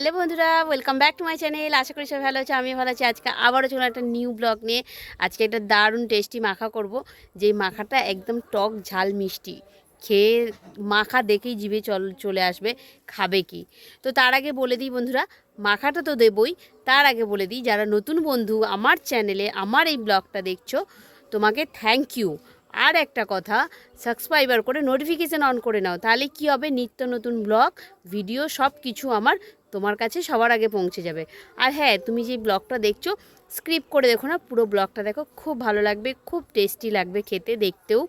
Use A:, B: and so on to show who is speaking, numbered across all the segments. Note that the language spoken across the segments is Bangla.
A: হ্যালো বন্ধুরা welcome back to my channel আশা করি সবাই ভালো আছে আমি ভালো আছি। আজকে আবারও চলুন একটা নিউ ব্লগ নিয়ে। আজকে একটা দারুণ টেস্টি মাখা করব। যে মাখাটা একদম টক ঝাল মিষ্টি। খেয়ে মাখা দেখেই জিভে চল, চলে আসবে। খাবে কি? তো তার আগে বলে দিই বন্ধুরা, মাখাটা তো দেবই। তার আগে বলে দিই, যারা নতুন বন্ধু আমার চ্যানেলে আমার এই ব্লগটা দেখছ, তোমাকে থ্যাংক ইউ আর একটা কথা সাবস্ক্রাইবার করে নোটিফিকেশান অন করে নাও। তাহলে কি হবে? নিত্য নতুন ব্লগ ভিডিও সব কিছু আমার তোমার কাছে সবার আগে পৌঁছে যাবে। আর হ্যাঁ তুমি যে ব্লগটা দেখছ স্ক্রিপ্ট করে দেখো না, পুরো ব্লগটা দেখো, খুব ভালো লাগবে, খুব টেস্টি লাগবে খেতে, দেখতেও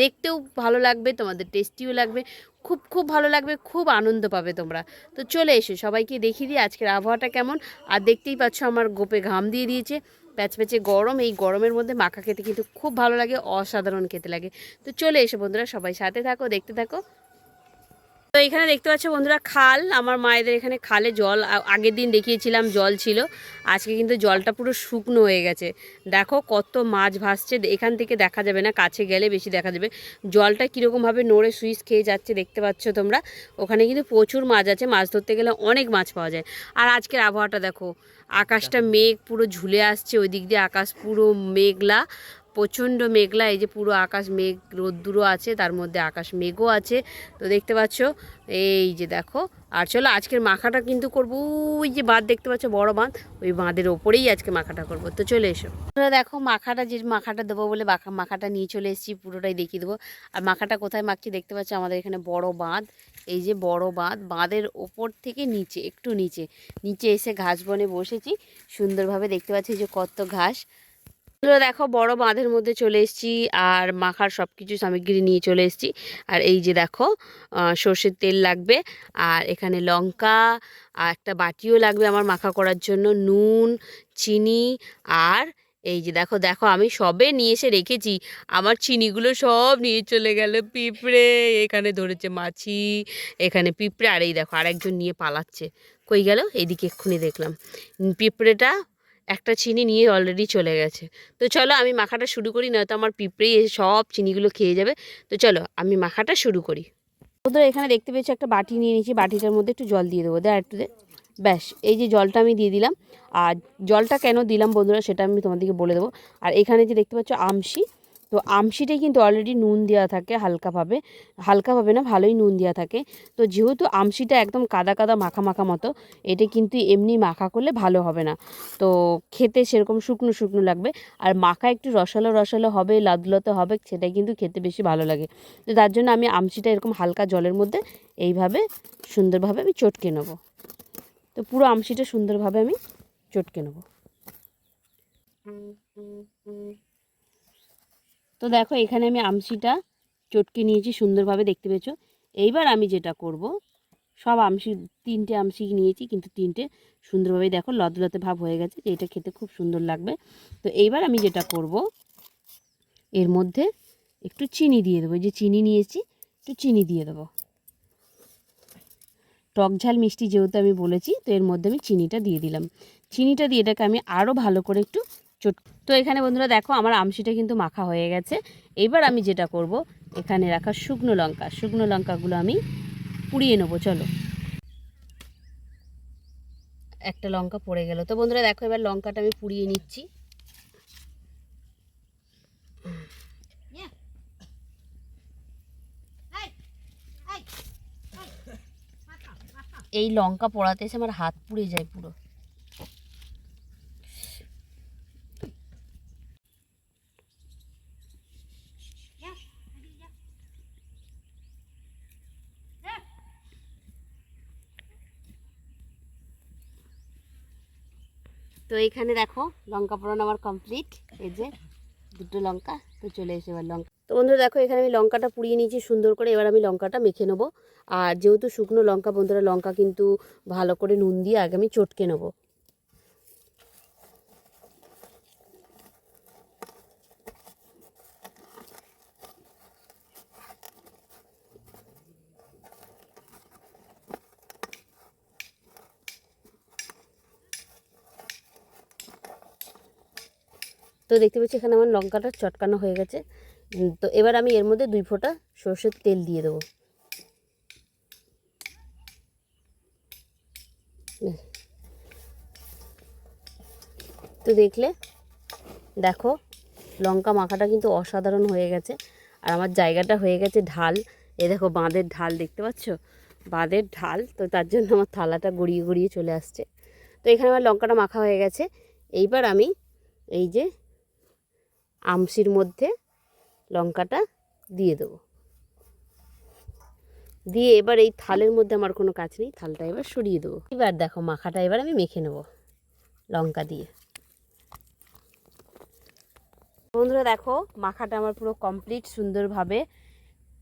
A: দেখতেও ভালো লাগবে, তোমাদের টেস্টিও লাগবে, খুব খুব ভালো লাগবে, খুব আনন্দ পাবে তোমরা। তো চলে এসো, সবাইকে দেখিয়ে দিই আজকের আবহাওয়াটা কেমন। আর দেখতেই পাচ্ছ আমার গোপে ঘাম দিয়ে দিয়েছে। প্যাচপ্যাচে গরম, এই গরমের মধ্যে মাখা খেতে কিন্তু খুব ভালো লাগে, অসাধারণ খেতে লাগে। তো চলে এসো বন্ধুরা, সবাই সাথে থাকো, দেখতে থাকো। তো এখানে দেখতে পাচ্ছ বন্ধুরা খাল আমার মায়েদের এখানে খালে জল আগের দিন দেখিয়েছিলাম জল ছিল আজকে কিন্তু জলটা পুরো শুকনো হয়ে গেছে। দেখো কত মাছ ভাসছে এখান থেকে দেখা যাবে না কাছে গেলে বেশি দেখা যাবে। জলটা কীরকমভাবে নড়ে সুইচ খেয়ে যাচ্ছে দেখতে পাচ্ছ তোমরা। ওখানে কিন্তু প্রচুর মাছ আছে মাছ ধরতে গেলে অনেক মাছ পাওয়া যায়। আর আজকের আবহাওয়াটা দেখো আকাশটা মেঘ পুরো ঝুলে আসছে ওই দিক দিয়ে আকাশ পুরো মেঘলা। প্রচণ্ড মেঘলা, এই যে পুরো আকাশ মেঘ, রোদ্দুরও আছে, তার মধ্যে আকাশ মেঘও আছে। তো দেখতে পাচ্ছ, এই যে দেখো, আর চলো আজকের মাখাটা কিন্তু করব, ওই যে বাঁধ দেখতে পাচ্ছ, বড় বাঁধ, ওই বাঁধের ওপরেই আজকে মাখাটা করব। তো চলে এসো। তোমরা দেখো মাখাটা, যে মাখাটা দেবো বলে মাখা মাখাটা নিয়ে চলে এসেছি, পুরোটাই দেখিয়ে দেবো। আর মাখাটা কোথায় মাখছি দেখতে পাচ্ছ, আমাদের এখানে বড় বাঁধ, এই যে বড় বাঁধ, বাঁধের ওপর থেকে নিচে, একটু নিচে নিচে এসে ঘাস বনে বসেছি, সুন্দরভাবে দেখতে পাচ্ছি যে কত ঘাস। দেখো বড় বাঁধের মধ্যে চলে এসেছি আর মাখার সব কিছু সামগ্রী নিয়ে চলে এসেছি। আর এই যে দেখো সর্ষের তেল লাগবে আর এখানে লঙ্কা আর একটা বাটিও লাগবে আমার মাখা করার জন্য, নুন, চিনি আর এই যে দেখো দেখো আমি সবে নিয়ে এসে রেখেছি। আমার চিনিগুলো সব নিয়ে চলে গেল পিঁপড়ে, এখানে ধরেছে মাছি, এখানে পিঁপড়ে আর এই দেখো আরেকজন নিয়ে পালাচ্ছে। কই গেল? এইদিকে এক্ষুনি দেখলাম। পিঁপড়েটা একটা চিনি নিয়ে অলরেডি চলে গেছে। তো চলো আমি মাখাটা শুরু করি, নয়তো আমার পিঁপড়েই সব চিনিগুলো খেয়ে যাবে। তো চলো আমি মাখাটা শুরু করি। বন্ধুরা, এখানে দেখতে পেয়েছি একটা বাটি নিয়ে নিয়েছি। বাটিটার মধ্যে একটু জল দিয়ে দেবো। দেয় একটু ব্যাস, এই যে জলটা আমি দিয়ে দিলাম। আর জলটা কেন দিলাম বন্ধুরা, সেটা আমি তোমাদেরকে বলে দেবো। আর এখানে যে দেখতে পাচ্ছ আমশি তো আমশিটাই কিন্তু অলরেডি নুন দেওয়া থাকে হালকাভাবে। হালকাভাবে না, ভালোই নুন দেওয়া থাকে। তো যেহেতু আমশিটা একদম কাদা কাদা মাখা মাখা মতো, এটা কিন্তু এমনি মাখা করলে ভালো হবে না। তো খেতে সেরকম শুকনো শুকনো লাগবে। আর মাখা একটু রসালো রসালো হবে, লাদুলাতে হবে, সেটাই কিন্তু খেতে বেশি ভালো লাগে। তো তার জন্য আমি আমচিটা এরকম হালকা জলের মধ্যে এইভাবে সুন্দরভাবে আমি চটকে নেব। তো পুরো আমচিটা সুন্দরভাবে আমি চটকে নেব। তো দেখো এখানে আমি আমচিটা চটকে নিয়েছি সুন্দরভাবে দেখতে পেয়েছ। এইবার আমি যেটা করব, সব আমসি তিনটে আমসি নিয়েছি, কিন্তু তিনটে সুন্দরভাবে দেখো লদলতে ভাব হয়ে গেছে এটা খেতে খুব সুন্দর লাগবে। তো এইবার আমি যেটা করব, এর মধ্যে একটু চিনি দিয়ে দেবো। যে চিনি নিয়েছি, একটু চিনি দিয়ে দেবো। টক ঝাল মিষ্টি যেহেতু আমি বলেছি, তো এর মধ্যে আমি চিনিটা দিয়ে দিলাম। চিনিটা দিয়ে এটাকে আমি আরও ভালো করে একটু চট। তো এখানে বন্ধুরা দেখো, আমার আমসিটা কিন্তু মাখা হয়ে গেছে। এবার আমি যেটা করব, এখানে রাখা শুকনো লঙ্কা। শুকনো লঙ্কাগুলো আমি পুড়িয়ে নেব, চলো। একটা লঙ্কা পড়ে গেল। তো বন্ধুরা দেখো, এবার লঙ্কাটা আমি পুড়িয়ে নিচ্ছি। এই লঙ্কা পোড়াতে এসে আমার হাত পুড়ে যায় পুরো। তো এখানে দেখো লঙ্কা পোড়ানো আমার কমপ্লিট এই যে দুটো লঙ্কা, তো চলে এসে এবার লঙ্কা। তো বন্ধুরা দেখো, এখানে আমি লঙ্কাটা পুড়িয়ে নিয়েছি সুন্দর করে। এবার আমি লঙ্কাটা মেখে নেব। আর যেহেতু শুকনো লঙ্কা বন্ধুরা, লঙ্কা কিন্তু ভালো করে নুন দিয়ে আগে আমি চটকে নেব। তো দেখতে পাচ্ছি এখানে আমার লঙ্কাটা চটকানো হয়ে গেছে। তো এবার আমি এর মধ্যে দুই ফোঁটা সর্ষের তেল দিয়ে দেবো। তো দেখলে, দেখো, লঙ্কা মাখাটা কিন্তু অসাধারণ হয়ে গেছে। আর আমার জায়গাটা হয়ে গেছে ঢাল। এ দেখো বাঁধের ঢাল দেখতে পাচ্ছ? বাঁধের ঢাল, তো তার জন্য আমার থালাটা গড়িয়ে গড়িয়ে চলে আসছে। তো এখানে আমার লঙ্কাটা মাখা হয়ে গেছে। এইবার আমি এই যে আমসির মধ্যে লঙ্কাটা দিয়ে দেবো। দিয়ে এবার এই থালের মধ্যে আমার কোনো কাজ নেই, থালটা এবার সরিয়ে দেবো। এবার দেখো মাখাটা এবার আমি মেখে নেব লঙ্কা দিয়ে। বন্ধুরা দেখো, মাখাটা আমার পুরো কমপ্লিট সুন্দরভাবে,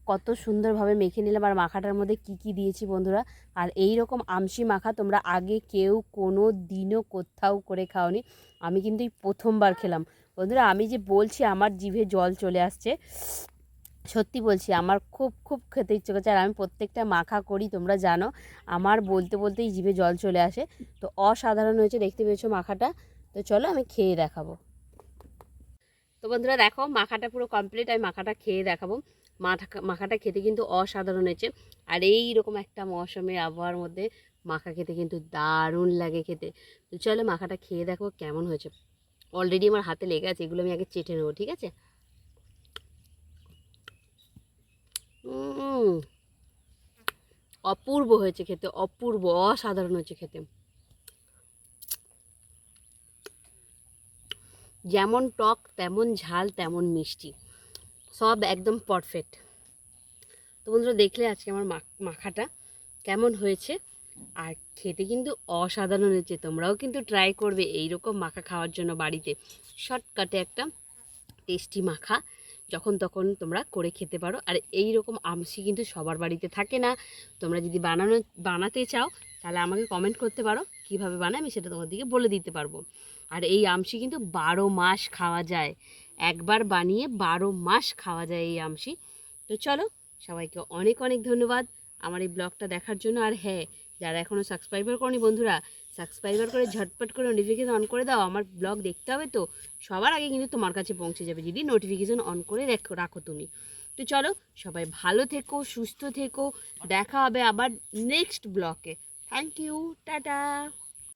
A: কত সুন্দরভাবে মেখে নিলাম আর মাখাটার মধ্যে কি কি দিয়েছি বন্ধুরা। আর এই রকম আমসি মাখা তোমরা আগে কেউ কোনো দিনও কোথাও করে খাওনি। আমি কিন্তু এই প্রথমবার খেলাম। বন্ধুরা, আমি যে বলছি আমার জিভে জল চলে আসছে, সত্যি বলছি, আমার খুব খুব খেতে ইচ্ছে করছে, আর আমি প্রত্যেকটা মাখা করি, তোমরা জানো, আমার বলতে বলতেই জিভে জল চলে আসে, তো অসাধারণ হয়েছে, দেখতে পেয়েছ মাখাটা, তো চলো আমি খেয়ে দেখাবো। তো বন্ধুরা, দেখো, মাখাটা পুরো কমপ্লিট আমি মাখাটা খেয়ে দেখাবো মাখাটা খেতে কিন্তু অসাধারণ হয়েছে, আর এই রকম একটা মৌসুমের আবহাওয়ার মধ্যে মাখা খেতে কিন্তু দারুণ লাগে খেতে, তো চলো মাখাটা খেয়ে দেখো কেমন হয়েছে। অলরেডি আমার হাতে লেগে আছে, এগুলো আমি আগে চেটে নেব, ঠিক আছে? অপূর্ব হয়েছে খেতে, অপূর্ব, অসাধারণ হয়েছে খেতে। যেমন টক, তেমন ঝাল, তেমন মিষ্টি। সব একদম পারফেক্ট তো বন্ধুরা, দেখলে আজকে আমার মাখাটা কেমন হয়েছে? আর খেতে কিন্তু অসাধারণ হয়েছে। তোমরাও কিন্তু ট্রাই করবে এই রকম মাখা খাওয়ার জন্য বাড়িতে। শর্টকাটে একটা টেস্টি মাখা, যখন তখন তোমরা করে খেতে পারো। আর এই রকম আমসি কিন্তু সবার বাড়িতে থাকে না। তোমরা যদি বানানো, বানাতে চাও, তাহলে আমাকে কমেন্ট করতে পারো, কীভাবে বানাই আমি সেটা তোমাদেরকে বলে দিতে পারব। আর এই আমসি কিন্তু বারো মাস খাওয়া যায়। একবার বানিয়ে বারো মাস খাওয়া যায় এই আমসি। তো চলো, সবাইকে অনেক অনেক ধন্যবাদ। আমার এই ব্লগটা দেখার জন্য। আর হ্যাঁ যারা এখনও সাবস্ক্রাইবার করনি বন্ধুরা সাবস্ক্রাইবার করে ঝটপট করে নোটিফিকেশন অন করে দাও। আমার ব্লগ দেখতে হবে তো? সবার আগে কিন্তু তোমার কাছে পৌঁছে যাবে যদি নোটিফিকেশন অন করে রেখো, রাখো তুমি। তো চলো, সবাই ভালো থেকো, সুস্থ থেকো। দেখা হবে আবার নেক্সট ব্লকে থ্যাংক ইউ টাটা।